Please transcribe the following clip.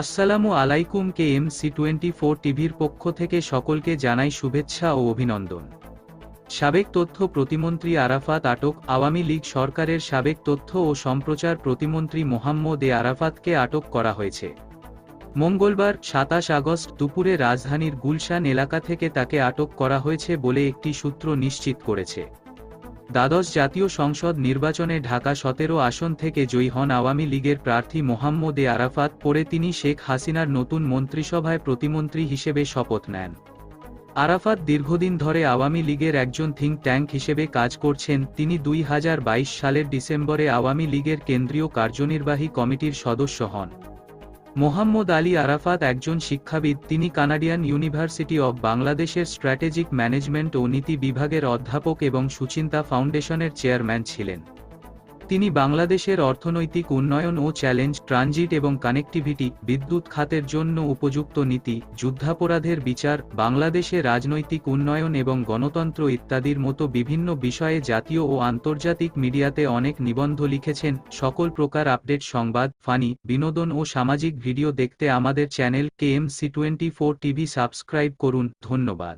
আসসালামু আলাইকুম K M C twenty four টিভির পক্ষ থেকে সকলকে জানাই শুভেচ্ছা ও অভিনন্দন। সাবেক তথ্য প্রতিমন্ত্রী আরাফাত আটক, আওয়ামী লীগ সরকারের সাবেক তথ্য ও সম্প্রচার প্রতিমন্ত্রী মোহাম্মদ এ আরাফাতকে আটক করা হয়েছে। মঙ্গলবার, সাতাশ আগস্ট দুপুরে রাজধানীর গুলশান এলাকা থেকে তাকে আটক করা হয়েছে বলে একটি সূত্র নিশ্চিত করেছে। দ্বাদশ জাতীয় সংসদ নির্বাচনে ঢাকা সতেরো আসন থেকে জয়ী হন আওয়ামী লীগের প্রার্থী মোহাম্মদ এ আরাফাত, পরে তিনি শেখ হাসিনার নতুন মন্ত্রিসভায় প্রতিমন্ত্রী হিসেবে শপথ নেন। আরাফাত দীর্ঘদিন ধরে আওয়ামী লীগের একজন থিঙ্ক ট্যাঙ্ক হিসেবে কাজ করছেন। তিনি দুই হাজার বাইশ সালের ডিসেম্বরে আওয়ামী লীগের কেন্দ্রীয় কার্যনির্বাহী কমিটির সদস্য হন। মোহাম্মদ আলী আরাফাত একজন শিক্ষাবিদ, তিনি কানাডিয়ান ইউনিভার্সিটি অব বাংলাদেশের স্ট্র্যাটেজিক ম্যানেজমেন্ট ও নীতি বিভাগের অধ্যাপক এবং সুচিন্তা ফাউন্ডেশনের চেয়ারম্যান ছিলেন। তিনি বাংলাদেশের অর্থনৈতিক উন্নয়ন ও চ্যালেঞ্জ, ট্রানজিট এবং কানেক্টিভিটি, বিদ্যুৎ খাতের জন্য উপযুক্ত নীতি, যুদ্ধাপরাধের বিচার, বাংলাদেশে রাজনৈতিক উন্নয়ন এবং গণতন্ত্র ইত্যাদির মতো বিভিন্ন বিষয়ে জাতীয় ও আন্তর্জাতিক মিডিয়াতে অনেক নিবন্ধ লিখেছেন। সকল প্রকার আপডেট সংবাদ, ফানি, বিনোদন ও সামাজিক ভিডিও দেখতে আমাদের channel K M C twenty four TV subscribe করুন। ধন্যবাদ।